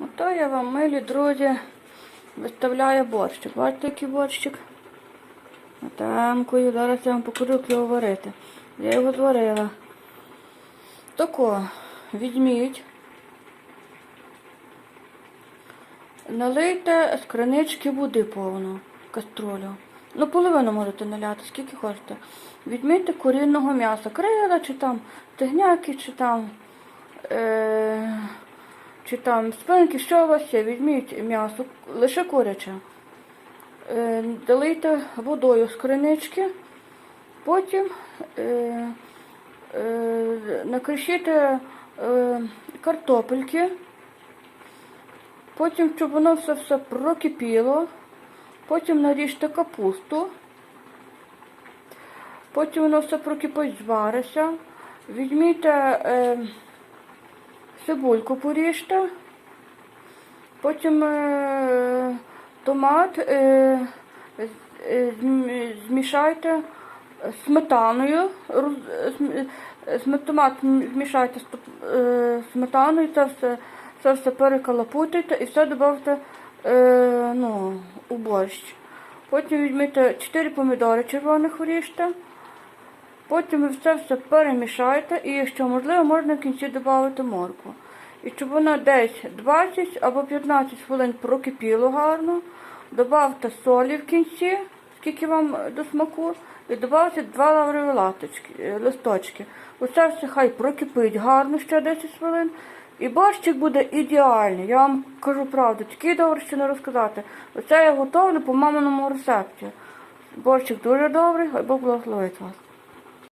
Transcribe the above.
Ото я вам, милі друзі, виставляю борщик. Бачите, який борщик? Отамкою. Зараз я вам покажу, як його варити. Я його зварила. Тако, візьміть. Налийте з кринички води повну, каструлю. Ну, половину можете наляти, скільки хочете. Візьміть курінного м'яса, крила, чи там тигняки, чи там, е, чи там спинки, що у вас є, візьміть м'ясо, лише куряче. Е, долийте водою з кринички, потім е, е, е, картопельки. Потім, щоб воно все все прокипіло, потім наріжте капусту, потім воно все прокипить, звариться. Візьміть е, цибульку поріжте, потім е, томат е, е, змішайте сметаною, роз- е, томат змішайте з е, сметаною, це все, це все перекалапутайте і все додавте е, ну, у борщ. Потім візьмете 4 помідори червоних вріжте. Потім ви все все перемішаєте і, якщо можливо, можна в кінці додати моркву. І щоб вона десь 20 або 15 хвилин прокипіло гарно, додавте солі в кінці, скільки вам до смаку, і додавте 2 лаврові латочки, е, листочки. Оце все хай прокипить гарно ще 10 хвилин. І борщик буде ідеальний. Я вам кажу правду, такий добре, що не розказати. Оце я готовлю по маминому рецепті. Борщик дуже добрий, хай Бог благословить вас.